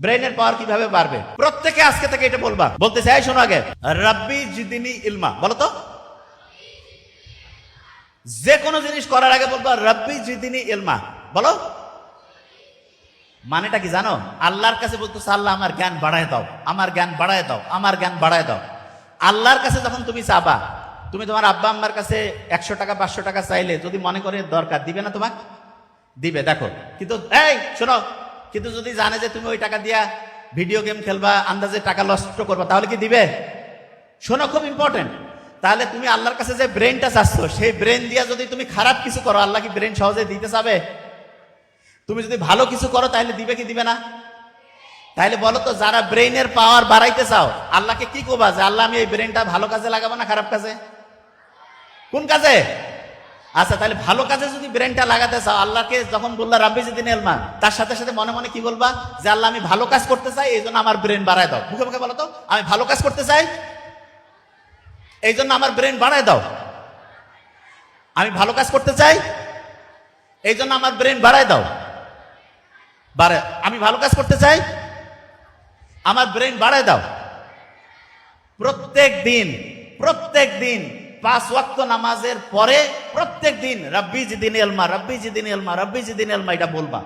ব্রেনের পাওয়ার কীভাবে বাড়বে? প্রত্যেকে আজকে থেকে এটা বলবা। বলতে চাই শোনো আগে, রাব্বি জিদিনী ইলমা। বলো তো। যে কোনো জিনিস করার আগে বলবা, রাব্বি জিদিনী ইলমা। বলো। মানেটা কি জানো? আল্লাহর কাছে বলতো আল্লাহ, আমার জ্ঞান বাড়ায় দাও, আমার জ্ঞান বাড়ায় দাও, আমার জ্ঞান বাড়ায় দাও। আল্লাহর কাছে যখন তুমি চাবা, তুমি তোমার আব্বা আম্মার কাছে একশো টাকা, পাঁচশো টাকা চাইলে যদি মনে করে দরকার, দিবে না তোমাকে দিবে, দেখো। কিন্তু, এই, শোনো কিন্তু যদি জানে যে তুমি ওই টাকা দিয়া ভিডিও গেম খেলবা, আন্দাজে টাকা নষ্ট করবা, তাহলে কি দিবে? শোনো, খুব ইম্পর্টেন্ট তাহলে তুমি আল্লাহর কাছে যে ব্রেনটা চাচ্ছ, সেই ব্রেন দিয়া যদি তুমি খারাপ কিছু করো, আল্লাহ কি ব্রেন সহজে দিতে চাবে? তুমি যদি ভালো কিছু করো, তাহলে দিবে কি দিবে না? তাহলে বলো তো, যারা ব্রেইনের পাওয়ার বাড়াইতে চাও, আল্লাহকে কি করবা যে, আল্লাহ আমি এই ব্রেনটা ভালো কাজে লাগাবো না খারাপ কাজে? কোন কাজে? আচ্ছা তাহলে ভালো কাজে যদি ব্রেনটা লাগাতে চাও, আল্লাহকে যখন বললা, রাব্বি যদি এলমা তার সাথে সাথে মনে মনে কি বলবা? যে আল্লাহ, আমি ভালো কাজ করতে চাই এই জন্য আমার ব্রেন বাড়ায় দাও। মুখে মুখে বলো তো, আমি ভালো কাজ করতে চাই এই জন্য আমার ব্রেন বাড়ায় দাও। আমি ভালো কাজ করতে চাই এই জন্য আমার ব্রেন বাড়ায় দাও। বাড়ায় আমি ভালো কাজ করতে চাই, আমার ব্রেন বাড়ায় দাও। প্রত্যেক দিন প্রত্যেক দিন পাঁচ ওয়াক্ত নামাজের পরে প্রত্যেক দিন রব্বি জিদিন এলমা রব্বি জিদিন এলমা রব্বি জিদিন এলমা এটা বলবা।